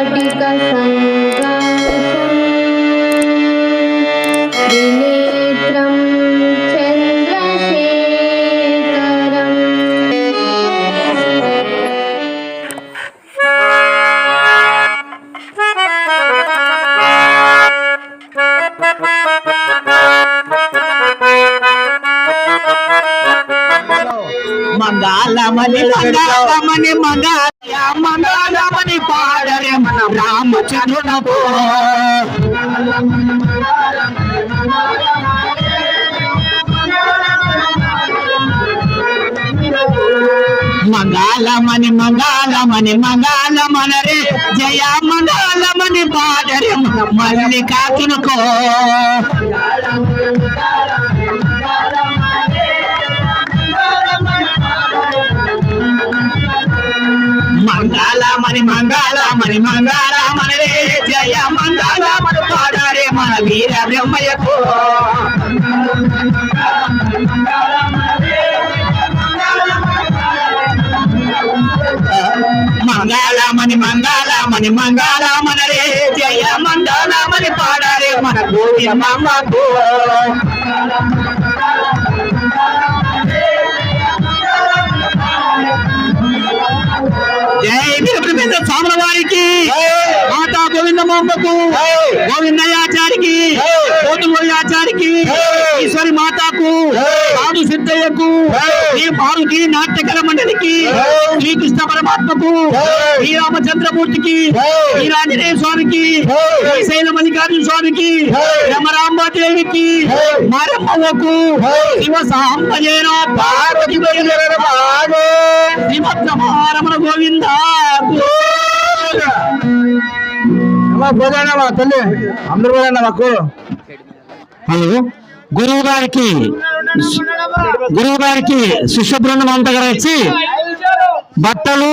స్ఫటిక సంకాశం త్రినేత్రం చంద్రశేఖరం. మంగాళమణి మంగాళమని మంగాళ రామచంద్రునకు మంగాళమని మంగాళమని మంగాళమన రే. జయ మంగాళమని పాడరే మన మంగళమని మంగళమని రే జయ మంగళమని పాడారే మన వీర బ్రహ్మయ్యకు. మంగళమని మంగళమని మంగళమని రే జయ మంగళమని పాడారే మన గోవిందమ్మకు గోవిందమ్మకు గోవిందయాచారికి గోతులయాచారికి ఈశ్వరి మాతాకు సాధు సిద్ధయ్యకు శ్రీ పార్వతి నాట్యకల మండలికి శ్రీకృష్ణ పరమాత్మకు శ్రీరామచంద్రమూర్తికి శ్రీరాంజనేయ స్వామికి శ్రీశైల మల్లికార్జున స్వామికి రమరాంబాదేవికి మారమ్మకు శివ సాంబజేన పార్వతి శ్రీమద్రమారమణ గోవింద పోదానమ్మా తల్లి. అందరూ పోదానా మాకు. హలో. గురువు గారికి గురువు గారికి శిష్య బృందం అంతా కలిసి బట్టలు